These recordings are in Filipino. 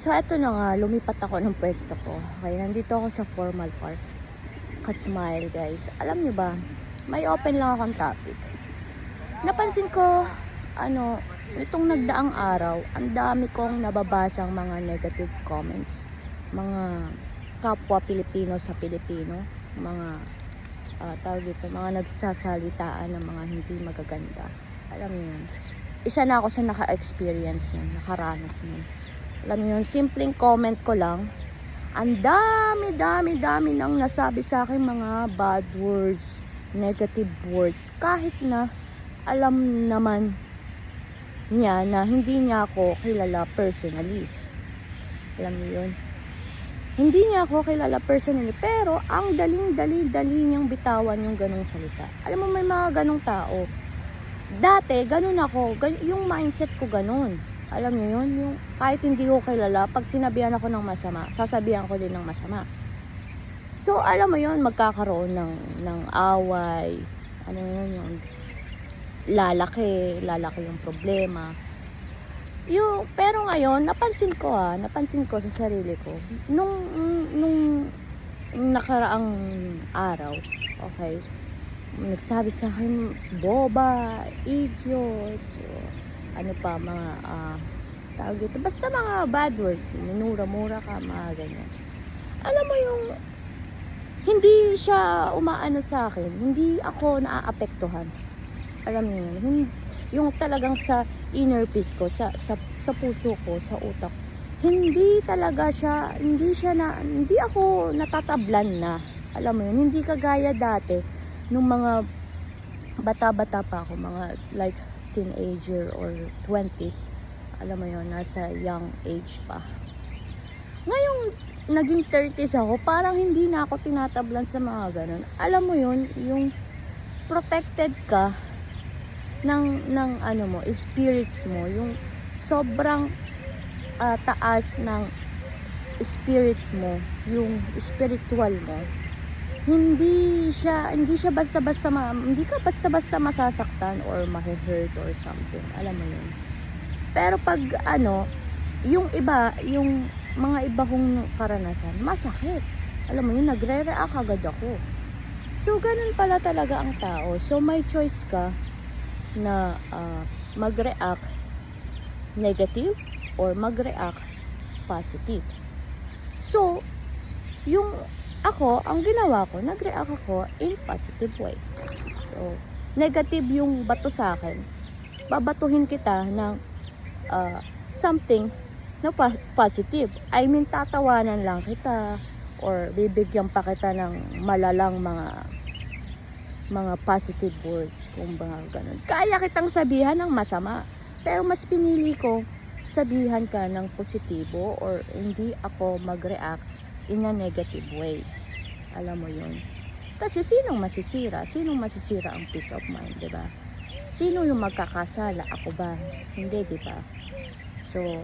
So, eto na nga, lumipat ako ng pwesto ko. Okay, nandito ako sa formal part. Cut smile, guys. Alam niyo ba, may open lang akong topic. Napansin ko, ano, itong nagdaang araw, ang dami kong nababasang mga negative comments. Mga kapwa Pilipino sa Pilipino. Mga, ah, tawag dito, mga nagsasalitaan ng mga hindi magaganda. Alam niyo yun. Isa na ako sa naka-experience yun, nakaranas nun. Alam niyo simpleng comment ko lang, ang dami, dami, dami nang nasabi sa akin mga bad words, negative words, kahit na alam naman niya na hindi niya ako kilala personally. Alam niyo yun? Hindi niya ako kilala personally, pero ang daling-dali-dali niyang bitawan yung ganong salita. Alam mo, may mga ganong tao. Dati, ganun ako. Gan- yung mindset ko ganun. Alam niyo yun? Yung kahit hindi ko kilala, pag sinabihan ako ng masama, sasabihan ko din ng masama. So, alam mo yun, magkakaroon ng, ng away. Ano yun, yung lalaki, lalaki yung problema. Yung, pero ngayon, napansin ko ah, napansin ko sa sarili ko, nung, nung nakaraang araw, okay, nagsabi sa akin, boba, idiots, o ano pa, mga, ah, tawag dito, basta mga bad words, minura-mura ka, mga ganyan. Alam mo yung, hindi siya umaano sa akin, hindi ako naaapektuhan. Alam niyo yun, yung talagang sa inner peace ko, sa, sa, sa puso ko, sa utak, hindi talaga siya, hindi siya na, hindi ako natatablan na. Alam mo yun, hindi kagaya dati, nung mga bata-bata pa ako, mga like teenager or 20s, alam mo yun, nasa young age pa. Ngayong naging 30s ako, parang hindi na ako tinatablan sa mga ganun. Alam mo yun, yung protected ka ng, ng ano mo, spirits mo, yung sobrang ah, taas ng spirits mo, yung spiritual mo, hindi siya hindi siya basta-basta ma, hindi ka basta-basta masasaktan or ma-hurt or something. Alam mo 'yun. Pero pag ano, yung iba, yung mga iba kong karanasan, masakit. Alam mo 'yun, nagre-react agad ako. So ganun pala talaga ang tao. So may choice ka na ah, mag-react negative or mag-react positive. So, yung ako, ang ginawa ko, nag-react ako in positive way. So, negative yung bato sa akin. Babatuhin kita ng ah, something na pa- positive. I mean, tatawanan lang kita or bibigyan pa kita ng malalang mga mga positive words, kung ba ganun. Kaya kitang sabihan ng masama. Pero mas pinili ko sabihan ka ng positibo or hindi ako mag-react in a negative way. Alam mo yun. Kasi sinong masisira? Sinong masisira ang peace of mind, di ba? Sino yung magkakasala? Ako ba? Hindi, di ba? So,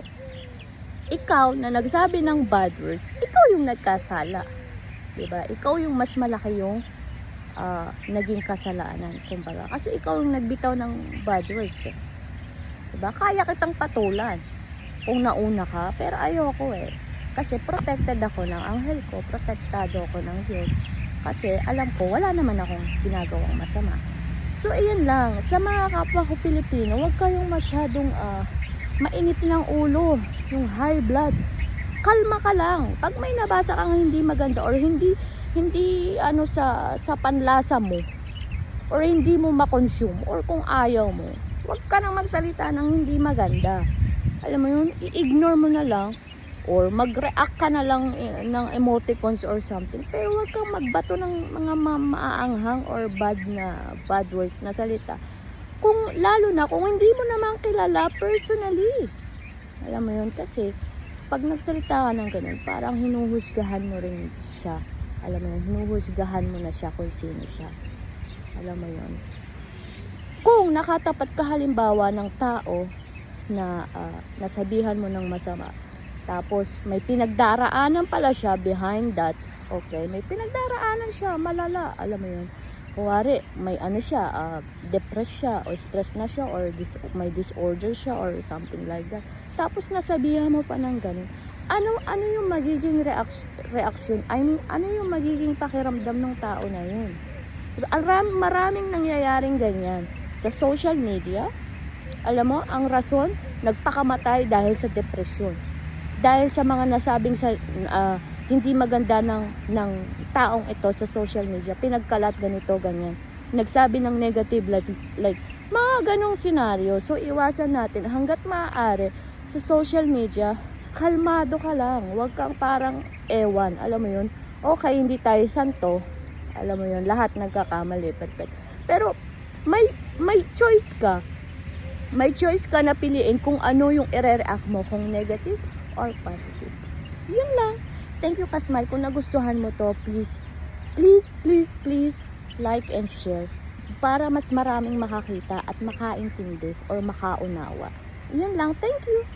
ikaw na nagsabi ng bad words, ikaw yung nagkasala. Di ba? Ikaw yung mas malaki yung ah, naging kasalanan, kumbaga. Kasi ikaw yung nagbitaw ng bad words, eh. Diba? Kaya kitang patulan kung nauna ka, pero ayoko eh. Kasi protected ako ng anghel ko, protektado ako ng Diyos. Kasi alam ko, wala naman akong ginagawang masama. So, iyan lang. Sa mga kapwa ko Pilipino, huwag kayong masyadong ah, mainit ng ulo, yung high blood. Kalma ka lang. Pag may nabasa kang hindi maganda or hindi hindi ano sa sa panlasa mo or hindi mo ma-consume or kung ayaw mo, huwag ka nang magsalita ng hindi maganda. Alam mo yun, i-ignore mo na lang or mag-react ka na lang eh, ng emoticons or something. Pero huwag kang magbato ng mga ma- maaanghang or bad na bad words na salita. Kung lalo na kung hindi mo naman kilala personally. Alam mo yun kasi pag nagsalita ka ng ganun, parang hinuhusgahan mo rin siya. Alam mo hinuhusgahan mo na siya kung sino siya. Alam mo yun. Kung nakatapat ka halimbawa ng tao na ah, nasabihan mo ng masama, tapos may pinagdaraanan pala siya behind that, okay, may pinagdaraanan siya, malala, alam mo yun. Kuwari, may ano siya, ah, depressed siya, or stress na siya, or dis- may disorder siya, or something like that. Tapos nasabihan mo pa ng ganun, ano ano yung magiging reaction? I mean, ano yung magiging pakiramdam ng tao na yun? Aram, maraming nangyayaring ganyan sa social media. Alam mo, ang rason, nagpakamatay dahil sa depresyon. Dahil sa mga nasabing sa ah, hindi maganda ng ng taong ito sa social media, pinagkalat ganito ganyan. Nagsabi ng negative like, like mga ganong senaryo. So iwasan natin hanggat maaari sa social media, kalmado ka lang. Huwag kang parang ewan. Alam mo yun? Okay, hindi tayo santo. Alam mo yun, lahat nagkakamali, perfect. Pero may may choice ka. May choice ka na piliin kung ano yung i-react mo, kung negative or positive. Yun lang. Thank you, Kasmile. Kung nagustuhan mo to, please, please, please, please, like and share para mas maraming makakita at makaintindi or makaunawa. Yun lang. Thank you.